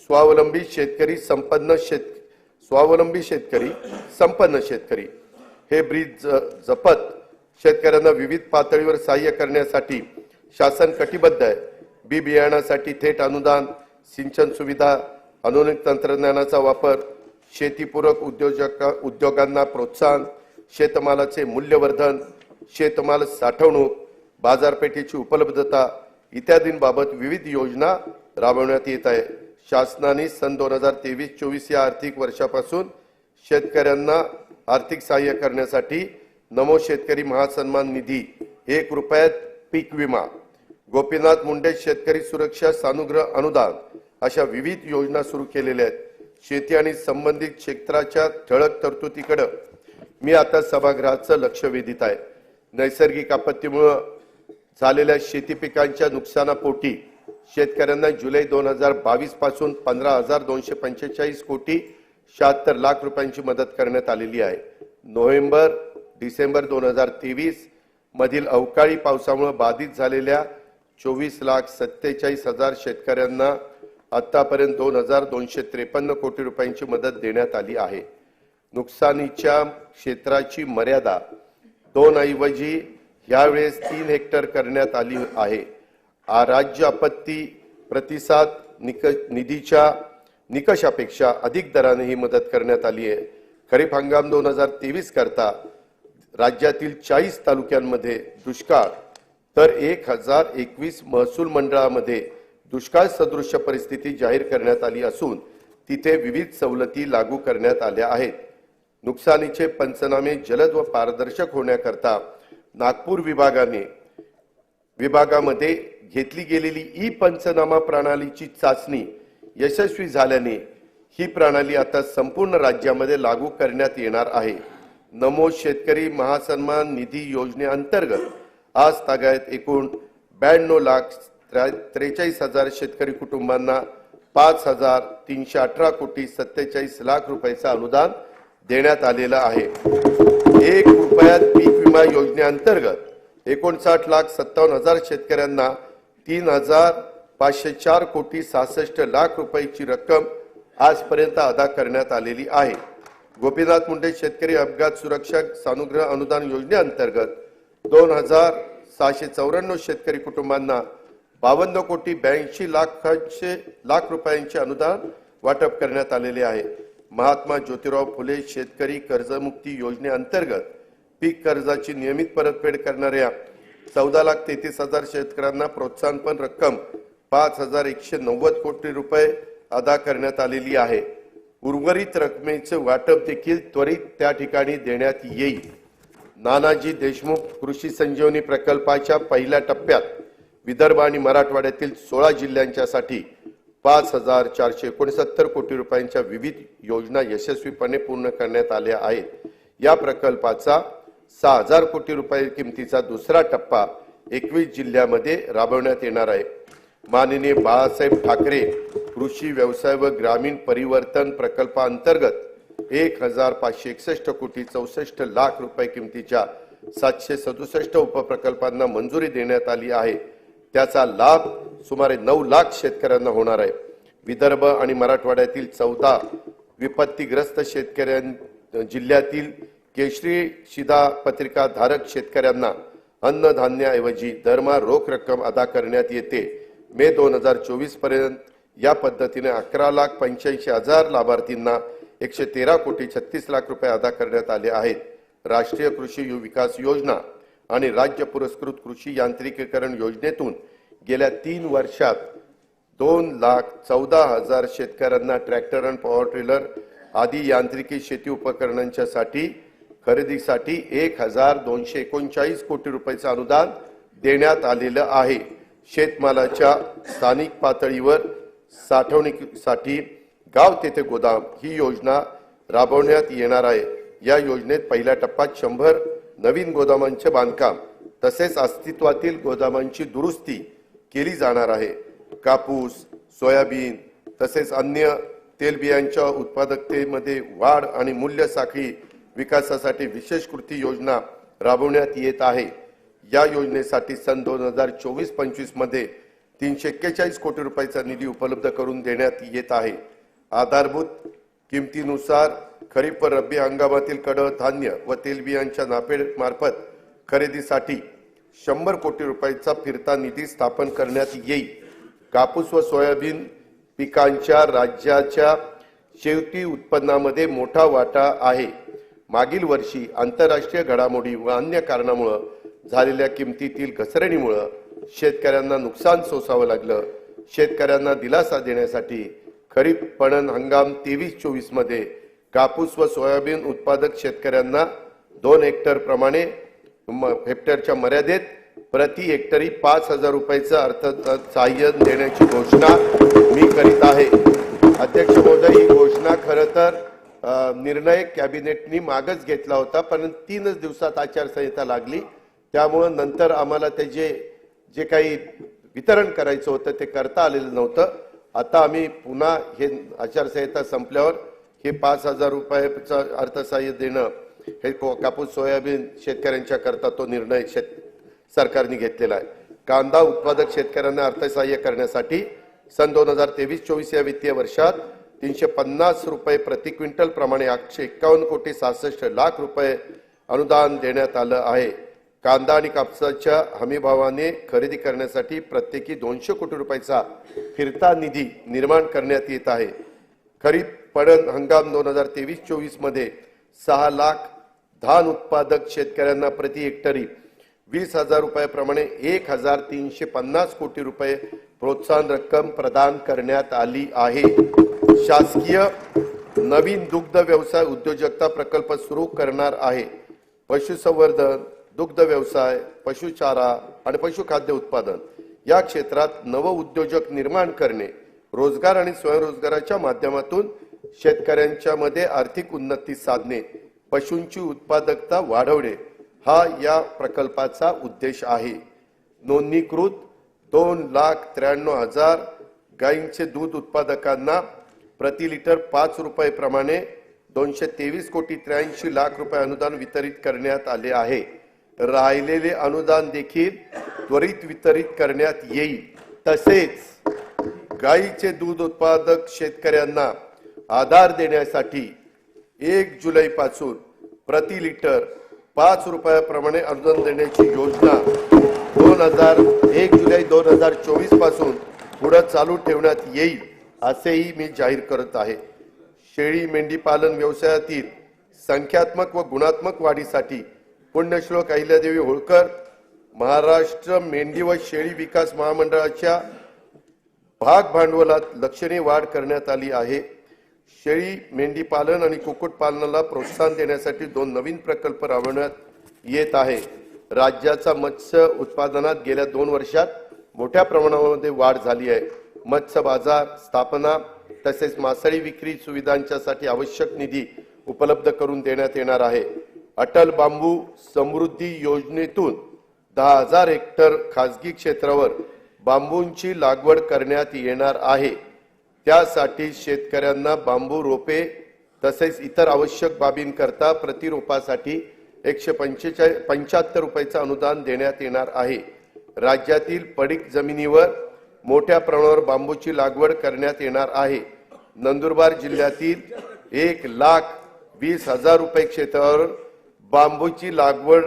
स्वावलंबी शेतकरी संपन्न शेत स्वावलंबी शेतकरी संपन्न शेतकरी. हे ब्रीद ज- जपत शेतकऱ्यांना विविध पातळीवर सहाय्य करण्यासाठी शासन कटिबद्ध आहे. बी बियाणासाठी थेट अनुदान सिंचन सुविधा आधुनिक तंत्रज्ञानाचा वापर शेतीपूरक उद्योजक उद्योगांना प्रोत्साहन शेतमालाचे मूल्यवर्धन शेतमाल साठवणूक बाजारपेठेची उपलब्धता इत्यादींबाबत विविध योजना राबवण्यात येत आहे. शासनाने सन दोन हजार तेवीस चोवीस या आर्थिक वर्षापासून शेतकऱ्यांना आर्थिक सहाय्य करण्यासाठी नमो शेतकरी महासन्मान निधी एक रुपयात पीक विमा गोपीनाथ मुंडे शेतकरी सुरक्षा सानुग्रह अनुदान अशा विविध योजना सुरू केलेल्या आहेत. शेती आणि संबंधित क्षेत्राच्या ठळक तरतुदीकडे मी आता सभागृहाचं लक्ष वेधित आहे. नैसर्गिक आपत्तीमुळं झालेल्या शेती पिकांच्या नुकसानापोटी शेतकऱ्यांना जुलै दोन हजार बावीसपासून पंधरा हजार दोनशे पंचेचाळीस कोटी शहात्तर लाख रुपयांची मदत करण्यात आलेली आहे. नोव्हेंबर डिसेंबर दोन हजार तेवीस मधील अवकाळी पावसामुळे बाधित झालेल्या चोवीस लाख सत्तेचाळीस हजार शेतकऱ्यांना आतापर्यंत दोन हजार दोनशे त्रेपन्न कोटी रुपयांची मदत देण्यात आली आहे. नुकसानीच्या क्षेत्राची मर्यादा दोन ऐवजी ह्यावेळेस तीन हेक्टर करण्यात आली आहे. आ- राज्य आपत्ती प्रतिसाद निक निधीच्या निकषापेक्षा अधिक दराने ही मदत करण्यात आली आहे. खरीप हंगाम दोन हजार तेवीस करता राज्यातील चाळीस तालुक्यांमध्ये दुष्काळ तर एक हजार एकवीस महसूल मंडळामध्ये दुष्काळ सदृश्य परिस्थिती जाहीर करण्यात आली असून तिथे विविध सवलती लागू करण्यात आल्या आहेत. नुकसानीचे पंचनामे जलद व पारदर्शक होण्याकरता नागपूर विभागाने विभागामध्ये घेतली गेलेली ई पंचनामा प्रणालीची चाचणी यशस्वी झाल्याने ही प्रणाली आता संपूर्ण राज्यामध्ये लागू करण्यात येणार आहे. नमो शेतकरी महासन्मान निधी योजनेअंतर्गत आज तागायत एकूण ब्याण्णव लाख त्र्या- त्रेचाळीस हजार शेतकरी कुटुंबांना पाच हजार तीनशे अठरा कोटी सत्तेचाळीस लाख रुपयाचं अनुदान देण्यात आलेलं आहे. एक रुपयात पीक विमा योजनेअंतर्गत एकोणसाठ लाख सत्तावन्न हजार शेतकऱ्यांना तीन हजार पाचशे चार कोटी सहासष्ट लाख रुपयाची रक्कम आजपर्यंत अदा करण्यात आलेली आहे. गोपीनाथ मुंडे शेतकरी अपघात सुरक्षा सानुग्रह अनुदान योजनेअंतर्गत दोन हजार सहाशे चौऱ्याण्णव शेतकरी कुटुंबांना बावन्न कोटी ब्याऐंशी लाखांचे लाख रुपयांचे अनुदान वाटप करण्यात आलेले आहे. महात्मा ज्योतिराव फुले शेतकरी कर्जमुक्ती योजनेअंतर्गत पीक कर्जाची नियमित परतफेड करणाऱ्या चौदा लाख तेहतीस हजार शेतकऱ्यांना प्रोत्साहनपण रक्कम पाच हजार एकशे नव्वद कोटी रुपये अदा करण्यात आलेली आहे. उर्वरित रकमेचे वाटप देखील त्वरित त्या ठिकाणी देण्यात येईल. नानाजी देशमुख कृषी संजीवनी प्रकल्पाच्या पहिल्या टप्प्यात विदर्भ आणि मराठवाड्यातील सोळा जिल्ह्यांच्यासाठी पाच हजार चारशे एकोणसत्तर कोटी रुपयांच्या विविध योजना यशस्वीपणे पूर्ण करण्यात आल्या आहेत. या प्रकल्पाचा सहा हजार कोटी रुपये किमतीचा दुसरा टप्पा एकवीस जिल्ह्यामध्ये राबवण्यात येणार आहे. माननीय बाळासाहेब ठाकरे कृषी व्यवसाय व ग्रामीण परिवर्तन प्रकल्पाअंतर्गत एक हजार पाचशे एकसष्ट कोटी चौसष्ट लाख रुपये किमतीच्या सातशे सदुसष्ट उपप्रकल्पांना मंजुरी देण्यात आली आहे. त्याचा लाभ सुमारे नऊ लाख शेतकऱ्यांना होणार आहे. विदर्भ आणि मराठवाड्यातील चौदा विपत्तीग्रस्त शेतकऱ्यां जिल्ह्यातील केशरी शिधा पत्रिका धारक शेतकऱ्यांना अन्नधान्याऐवजी दरमहा रोख रक्कम अदा करण्यात येते. मे दोन हजार चोवीसपर्यंत या पद्धतीने अकरा लाख पंच्याऐंशी हजार लाभार्थींना एकशे तेरा कोटी छत्तीस लाख रुपये अदा करण्यात आले आहेत. राष्ट्रीय कृषी विकास योजना आणि राज्य पुरस्कृत कृषी यांत्रिकीकरण योजनेतून गेल्या तीन वर्षात दोन लाख चौदा हजार शेतकऱ्यांना ट्रॅक्टर आणि पॉवर ट्रेलर आदी यांत्रिकी शेती उपकरणांच्या साठी खरेदीसाठी एक हजार दोनशे एकोणचाळीस कोटी रुपयाचं अनुदान देण्यात आलेलं आहे. शेतमालाच्या स्थानिक पातळीवर साठवणुकीसाठी गाव तेथे गोदाम ही योजना राबवण्यात येणार आहे. या योजनेत पहिल्या टप्प्यात शंभर नवीन गोदामांचे बांधकाम तसेच अस्तित्वातील गोदामांची दुरुस्ती केली जाणार आहे. कापूस सोयाबीन तसेच अन्य तेलबियांच्या उत्पादकतेमध्ये वाढ आणि मूल्य साखळी विकासासाठी विशेष कृती योजना राबवण्यात येत आहे. या योजनेसाठी सन दोन हजार चोवीस पंचवीसमध्ये तीनशे एक्केचाळीस कोटी रुपयाचा निधी उपलब्ध करून देण्यात येत आहे. आधारभूत किमतीनुसार खरीप व रब्बी हंगामातील कडधान्य व तेलबियांच्या नाफेड मार्फत खरेदीसाठी शंभर कोटी रुपयाचा फिरता निधी स्थापन करण्यात येईल. कापूस व सोयाबीन पिकांच्या राज्याच्या शेवटी उत्पन्नामध्ये मोठा वाटा आहे. मागील वर्षी आंतरराष्ट्रीय घडामोडी व अन्य कारणामुळं झालेल्या किमतीतील घसरणीमुळं शेतकऱ्यांना नुकसान सोसावं लागलं. शेतकऱ्यांना दिलासा देण्यासाठी खरीप पणन हंगाम तेवीस चोवीसमध्ये कापूस व सोयाबीन उत्पादक शेतकऱ्यांना दोन हेक्टर प्रमाणे म- हेक्टरच्या मर्यादेत प्रति हेक्टरी पाच हजार रुपयाचं अर्थ सहाय्य देण्याची घोषणा मी करीत आहे. अध्यक्ष महोदय ही घोषणा खरं तर निर्णय कॅबिनेटनी मागच घेतला होता पण तीनच दिवसात आचारसंहिता लागली. त्यामुळं नंतर आम्हाला ते जे जे काही वितरण करायचं होतं ते करता आलेलं नव्हतं. आता आम्ही पुन्हा हे आचारसंहिता संपल्यावर हे पाच हजार रुपयाचं अर्थसहाय्य देणं हे को- कापूस सोयाबीन शेतकऱ्यांच्या करता तो निर्णय शेत सरकारने घेतलेला आहे. कांदा उत्पादक शेतकऱ्यांना अर्थसहाय्य करण्यासाठी सन दोन हजार तेवीस चोवीस या वित्तीय वर्षात तीनशे पन्नास रुपये प्रति क्विंटल प्रमाणे आठशे एक्कावन्न कोटी सहासष्ट लाख रुपये अनुदान देण्यात आलं आहे. कांदा आणि कापसाच्या हमीभावाने खरेदी करण्यासाठी प्रत्येकी दोनशे कोटी रुपयाचा फिरता निधी निर्माण करण्यात येत आहे. खरीप पडण हंगाम दोन हजार तेवीस चोवीसमध्ये सहा लाख धान उत्पादक शेतकऱ्यांना प्रति हेक्टरी वीस हजार रुपयाप्रमाणे एक हजार तीनशे पन्नास कोटी रुपये प्रोत्साहन रक्कम प्रदान करण्यात आली आहे. शासकीय नवीन दुग्ध व्यवसाय उद्योजकता प्रकल्प सुरू करणार आहे. पशुसंवर्धन दुग्ध व्यवसाय पशुचारा आणि पशुखाद्य उत्पादन या क्षेत्रात नव उद्योजक निर्माण करणे रोजगार आणि स्वयंरोजगाराच्या माध्यमातून शेतकऱ्यांच्या मध्ये आर्थिक उन्नती साधणे पशूंची उत्पादकता वाढवणे हा या प्रकल्पाचा उद्देश आहे. नोंदणीकृत दोन लाख त्र्याण्णव हजार गायींचे दूध उत्पादकांना प्रति लिटर पाच रुपये प्रमाणे दोनशे तेवीस कोटी त्र्याऐंशी लाख रुपये अनुदान वितरित करण्यात आले आहे. राहिलेले अनुदान देखील त्वरित वितरित करण्यात येईल. तसेच गायीचे दूध उत्पादक शेतकऱ्यांना आधार देण्यासाठी एक जुलै पासून प्रति लिटर पाच रुपयाप्रमाणे अनुदान देण्याची योजना दोन हजार एक जुलै दोन हजार चोवीसपासून पुढे चालू ठेवण्यात येईल. असेही मी जाहीर करत आहे. शेळी मेंढी पालन व्यवसायातील संख्यात्मक व गुणात्मक वाढीसाठी पुण्यश्लोक अहिल्यादेवी होळकर महाराष्ट्र मेंढी व शेळी विकास महामंडळाच्या भाग भांडवलात लक्षणीय वाढ करण्यात आली आहे. शेळी मेंढी पालन आणि कुक्कुट पालनाला प्रोत्साहन देण्यासाठी दोन नवीन प्रकल्प राबवण्यात येत आहे. राज्याचा मत्स्य उत्पादनात गेल्या दोन वर्षात मोठ्या प्रमाणामध्ये वाढ झाली आहे. मत्स्य बाजार स्थापना तसेच मासळी विक्री सुविधांच्यासाठी आवश्यक निधी उपलब्ध करून देण्यात येणार आहे. अटल बांबू समृद्धी योजनेतून दहा हजार हेक्टर खासगी क्षेत्रावर बांबूंची लागवड करण्यात येणार आहे. त्यासाठी शेतकऱ्यांना बांबू रोपे तसेच इतर आवश्यक बाबींकरता प्रतिरोपासाठी एकशे पंचेचाळीस पंच्याहत्तर रुपयाचं अनुदान देण्यात येणार आहे. राज्यातील पडीक जमिनीवर मोठ्या प्रमाणावर बांबूची लागवड करण्यात येणार आहे. नंदुरबार जिल्ह्यातील एक लाख वीस हजार रुपये क्षेत्रावर बांबूची लागवड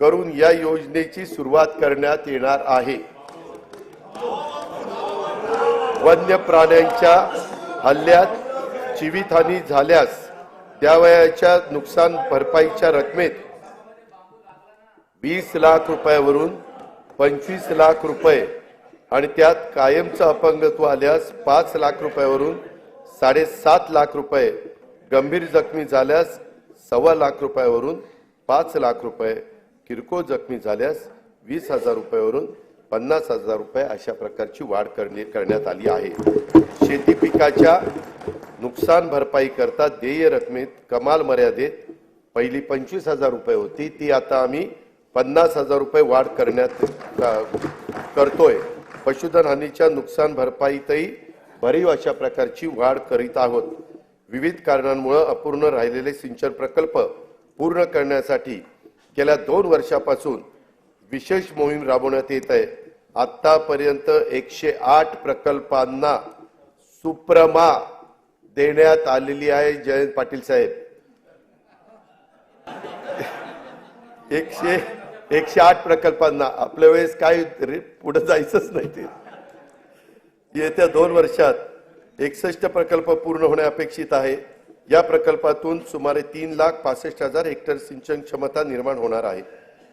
करून या योजनेची सुरुवात करण्यात येणार आहे. वन्य प्राण्यांच्या हल्ल्यात जीवितहानी झाल्यास त्यावयाच्या नुकसान भरपाईच्या रकमेत वीस लाख रुपयावरून पंचवीस लाख रुपये आणि त्यात कायमचं अपंगत्व आल्यास पाच लाख रुपयावरून साडेसात लाख रुपये गंभीर जखमी झाल्यास सव्वा लाख रुपयावरून पाच लाख रुपये किरकोळ जखमी झाल्यास वीस हजार रुपयावरून पन्नास हजार रुपये अशा प्रकारची वाढ करणे करण्यात आली आहे. शेती पिकाच्या नुकसान भरपाई करता देय रकमेत कमाल मर्यादेत पहिली पंचवीस हजार रुपये होती ती आता आम्ही पन्नास हजार रुपये वाढ करण्यात क- करतोय. पशुधन हानीच्या नुकसान भरपाईतही भरीव अशा प्रकारची वाढ करीत आहोत. विविध कारणांमुळे अपूर्ण राहिलेले सिंचन प्रकल्प पूर्ण करण्यासाठी गेल्या दोन वर्षापासून विशेष मोहीम राबवण्यात येत आहे. आतापर्यंत एकशे आठ प्रकल्पांना सुप्रमा देण्यात आलेली आहे जयंत पाटील साहेब. एकशे एकशे आठ प्रकल्पांना आपल्या वेळेस काय पुढे जायचंच नाही ते. येत्या दोन वर्षात एकसष्ट प्रकल्प पूर्ण होणे अपेक्षित आहे. या प्रकल्पातून सुमारे तीन लाख पासष्ट हजार हेक्टर सिंचन क्षमता निर्माण होणार आहे.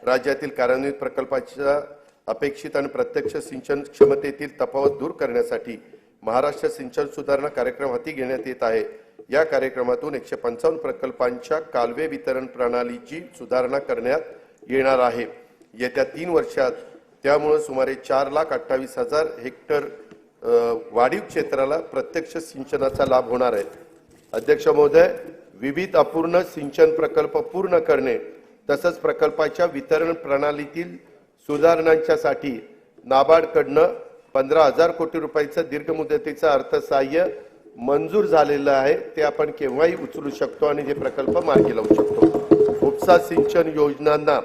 राज्यातील कार्यान्वित प्रकल्पाच्या अपेक्षित आणि प्रत्यक्ष सिंचन क्षमतेतील तफावत दूर करण्यासाठी महाराष्ट्र सिंचन सुधारणा कार्यक्रम हाती घेण्यात येत आहे. या कार्यक्रमातून एकशे पंचावन्न प्रकल्पांच्या कालवे वितरण प्रणालीची सुधारणा करण्यात येणार आहे. येत्या तीन वर्षात त्यामुळं सुमारे चार लाख अठ्ठावीस हजार हेक्टर वाढीव क्षेत्राला प्रत्यक्ष सिंचनाचा लाभ होणार आहे. अध्यक्ष महोदय विविध अपूर्ण सिंचन प्रकल्प पूर्ण करणे तसंच प्रकल्पाच्या वितरण प्रणालीतील सुधारणांच्यासाठी नाबार्डकडनं पंधरा हजार कोटी रुपयाचं दीर्घ मुदतीचं अर्थसहाय्य मंजूर झालेलं आहे. ते आपण केव्हाही उचलू शकतो आणि हे प्रकल्प मार्गी लावू शकतो. उपसा सिंचन योजनांना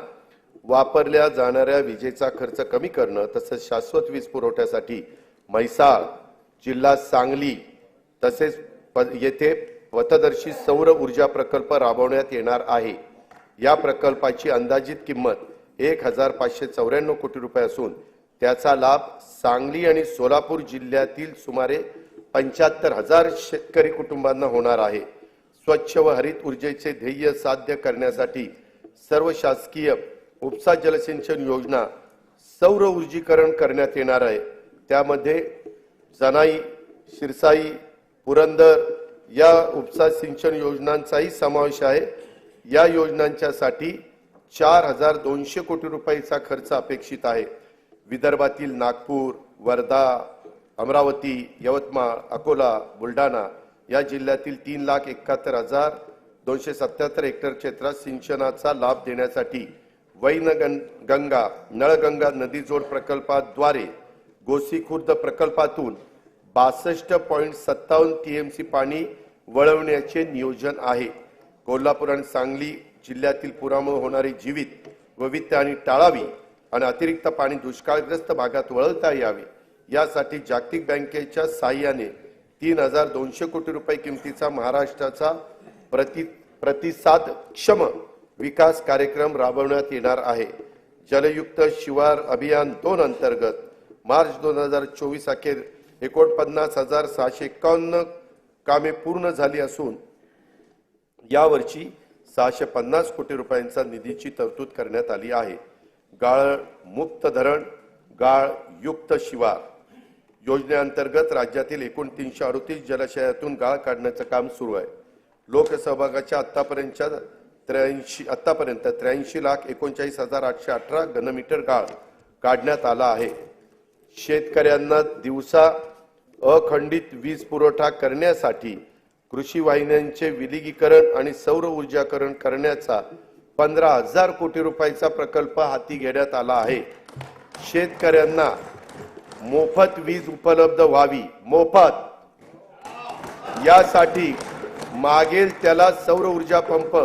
वापरल्या जाणाऱ्या विजेचा खर्च कमी करणं तसंच शाश्वत वीज पुरवठ्यासाठी म्हैसाळ जिल्हा सांगली तसेच येथे पथदर्शी सौर ऊर्जा प्रकल्प राबवण्यात येणार आहे. या प्रकल्पाची अंदाजित किंमत एक हजार पाचशे चौऱ्याण्णव कोटी रुपये असून त्याचा लाभ सांगली आणि सोलापूर जिल्ह्यातील सुमारे पंच्याहत्तर हजार शेतकरी कुटुंबांना होणार आहे. स्वच्छ व हरित ऊर्जेचे ध्येय साध्य करण्यासाठी सर्व शासकीय उपसा जलसिंचन योजना सौर ऊर्जीकरण करण्यात येणार आहे. त्यामध्ये जनाई शिरसाई पुरंदर या उपसा सिंचन योजनांचाही समावेश आहे. या योजनांच्यासाठी चार हजार दोनशे कोटी रुपयाचा खर्च अपेक्षित आहे. विदर्भातील नागपूर वर्धा अमरावती यवतमाळ अकोला बुलढाणा या जिल्ह्यातील तीन लाख एकाहत्तर हजार दोनशे सत्याहत्तर हेक्टर क्षेत्रात सिंचनाचा लाभ देण्यासाठी वैनगं गंगा नळगंगा नदी जोड प्रकल्पाद्वारे गोसी खुर्द प्रकल्पातून बासष्ट पॉईंट सत्तावन्न टीएमसी पाणी वळवण्याचे नियोजन आहे. कोल्हापूर आणि सांगली जिल्ह्यातील पुरामुळे होणारी जीवित व आणि टाळावी आणि अतिरिक्त पाणी दुष्काळग्रस्त भागात वळवता यावे. यासाठी जागतिक बँकेच्या साहाय्याने तीन हजार दोनशे कोटी रुपये किमतीचा महाराष्ट्राचा प्रति प्रतिसादक्षम विकास कार्यक्रम राबवण्यात येणार आहे. जलयुक्त शिवार अभियान दोन अंतर्गत मार्च दोन हजार चोवीस अखेर एकोणपन्नास हजार सहाशे एकावन्न कामे पूर्ण झाली असून यावर्षी सहाशे पन्नास कोटी रुपयांचा निधीची तरतूद करण्यात आली आहे. गाळ मुक्त धरण गाळ युक्त शिवार. योजनेअंतर्गत राज्यातील एकूण तीनशे अडतीस जलाशयातून गाळ काढण्याचं काम सुरू आहे. लोकसहभागाच्या आतापर्यंतच्या त्र्याऐंशी आतापर्यंत त्र्याऐंशी लाख एकोणचाळीस हजार आठशे अठरा घनमीटर गाळ काढण्यात आला आहे. शेतकऱ्यांना दिवसा अखंडित वीज पुरवठा करण्यासाठी कृषी वाहिन्यांचे विलिगीकरण आणि सौर ऊर्जाकरण करण्याचा पंधरा हजार कोटी रुपयाचा प्रकल्प हाती घेण्यात आला आहे. शेतकऱ्यांना मोफत वीज उपलब्ध व्हावी. मोफत! यासाठी मागेल त्याला सौर ऊर्जा पंप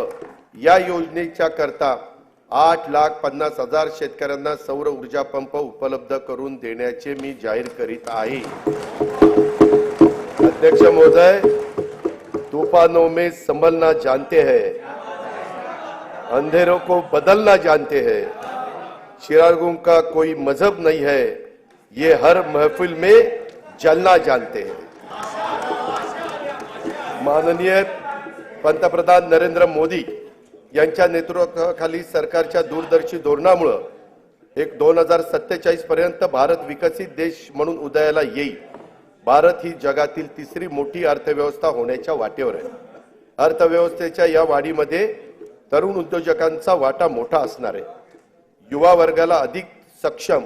या योजनेच्या करता आठ लाख पन्नास हजार शेतकऱ्यांना सौर ऊर्जा पंप उपलब्ध करून देण्याचे मी जाहीर करीत आहे. अध्यक्ष महोदय तूफानों में संभलना जानते हैं अंधेरों को बदलना जानते हैं चिरागों का कोई मजहब नहीं है ये हर महफिल में जलना जानते हैं। माननीय पंतप्रधान नरेंद्र मोदी यांच्या नेतृत्वाखाली सरकारच्या दूरदर्शी धोरणामुळं एक दोन हजार सत्तेचाळीस पर्यंत भारत विकसित देश म्हणून उदयाला येईल. भारत ही जगातील तिसरी मोठी अर्थव्यवस्था होण्याच्या वाटेवर आहे. अर्थव्यवस्थेच्या या वाढीमध्ये तरुण उद्योजकांचा वाटा मोठा असणार आहे. युवा वर्गाला अधिक सक्षम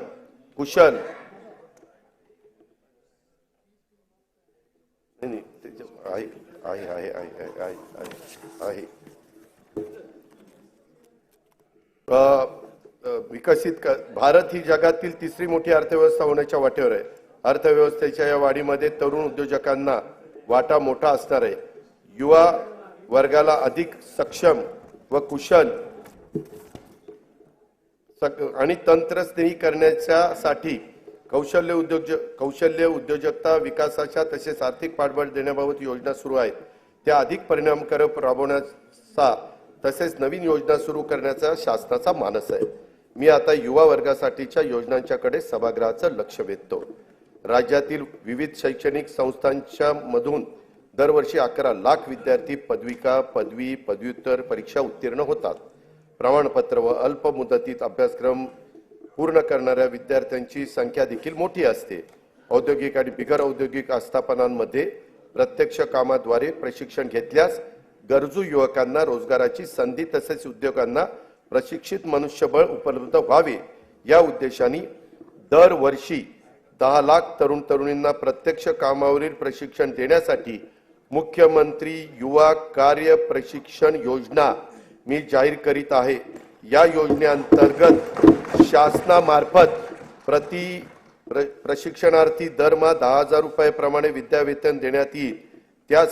कुशल. आहे आहे आहे आहे आहे आहे आहे आहे अ, अ, विकसित क- भारत ही जगातील तिसरी मोठी अर्थव्यवस्था होण्याच्या वाटेवर आहे. अर्थव्यवस्थेच्या या वाढीमध्ये तरुण उद्योजकांना वाटा मोठा असणार आहे. युवा वर्गाला अधिक सक्षम व कुशल सक- आणि तंत्रस्नेही करण्याच्यासाठी कौशल्य उद्योज कौशल्य उद्योजकता विकासाच्या तसेच आर्थिक पाठबळ देण्याबाबत योजना सुरू आहेत. त्या अधिक परिणामकारक राबवण्याचा तसेच नवीन योजना सुरू करण्याचा शासनाचा मानस आहे. मी आता युवा वर्गासाठीच्या योजनांच्याकडे सभागृहाचं लक्ष वेधतो. राज्यातील विविध शैक्षणिक संस्थांच्या मधून दरवर्षी अकरा लाख विद्यार्थी पदविका पदवी पदव्युत्तर परीक्षा उत्तीर्ण होतात. प्रमाणपत्र व अल्प मुदतीत अभ्यासक्रम पूर्ण करणाऱ्या विद्यार्थ्यांची संख्या देखील मोठी असते. औद्योगिक आणि बिगर औद्योगिक आस्थापनांमध्ये प्रत्यक्ष कामाद्वारे प्रशिक्षण घेतल्यास गरजू युवकांना रोजगाराची संधी तसेच उद्योगांना प्रशिक्षित मनुष्यबळ उपलब्ध व्हावे या उद्देशाने दरवर्षी दहा लाख तरुण तरुणींना प्रत्यक्ष कामावरील प्रशिक्षण देण्यासाठी मुख्यमंत्री युवा कार्य प्रशिक्षण योजना मी जाहीर करीत आहे. या योजनेअंतर्गत शासनामार्फत प्रति प्र- प्रशिक्षणार्थी दरमहा दहा हजार रुपयाप्रमाणे विद्यावेतन देण्यात येईल. त्यासाठी